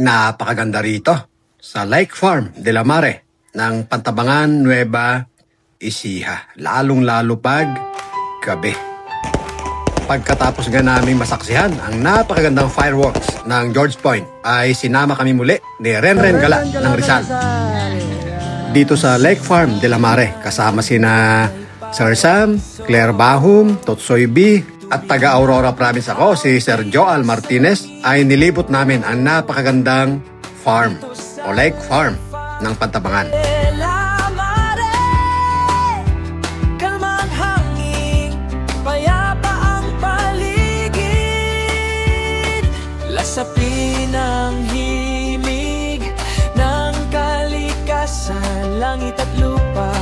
Napakaganda rito sa Lake Farm de la Mare ng Pantabangan Nueva Ecija. Lalong-lalo pag gabi. Pagkatapos nga namin masaksihan ang napakagandang fireworks ng George Point ay sinama kami muli ni Renren Gala ng Rizal dito sa Lake Farm de la Mare kasama sina Sir Sam, Claire Bahum, Totsoy B at taga Aurora Province ako si Sir Joel Martinez ay nilibot namin ang napakagandang farm o Lake Farm ng Pantabangan. La mare, kalmang hangin, payapa ang paligid. Lasapi ng himig ng kalikasan, langit at lupa,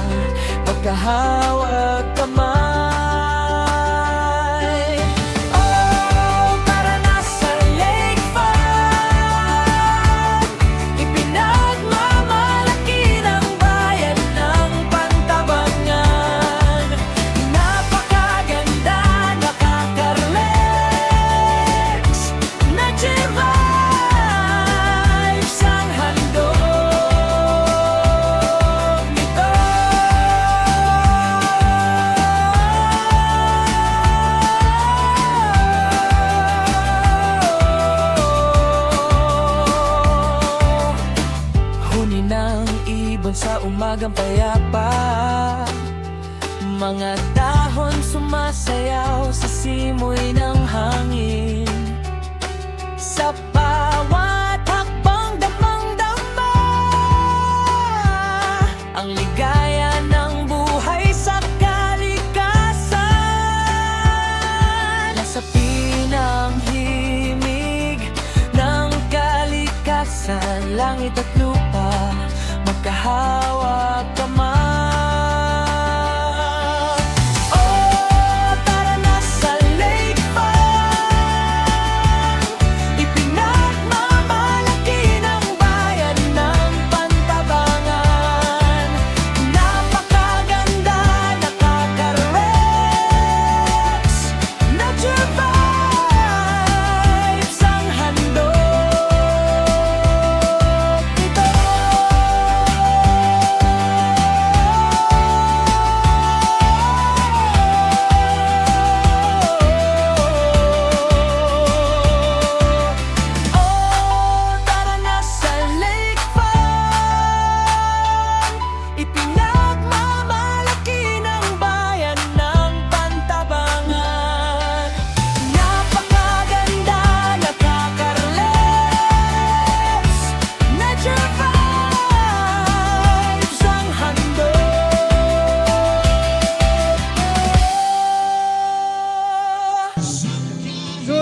magkahawag kamay. Ibon sa umagang payapa. Mga dahon sumasayaw sa simoy ng hangin. Sa bawat hakbang damang-dama Ang ligaya ng buhay sa kalikasan. Nasa pinang himig ng kalikasan Langit at lupa magkahawak kamay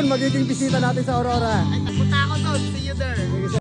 magiging bisita natin sa Aurora. Punta ako doon. See you there.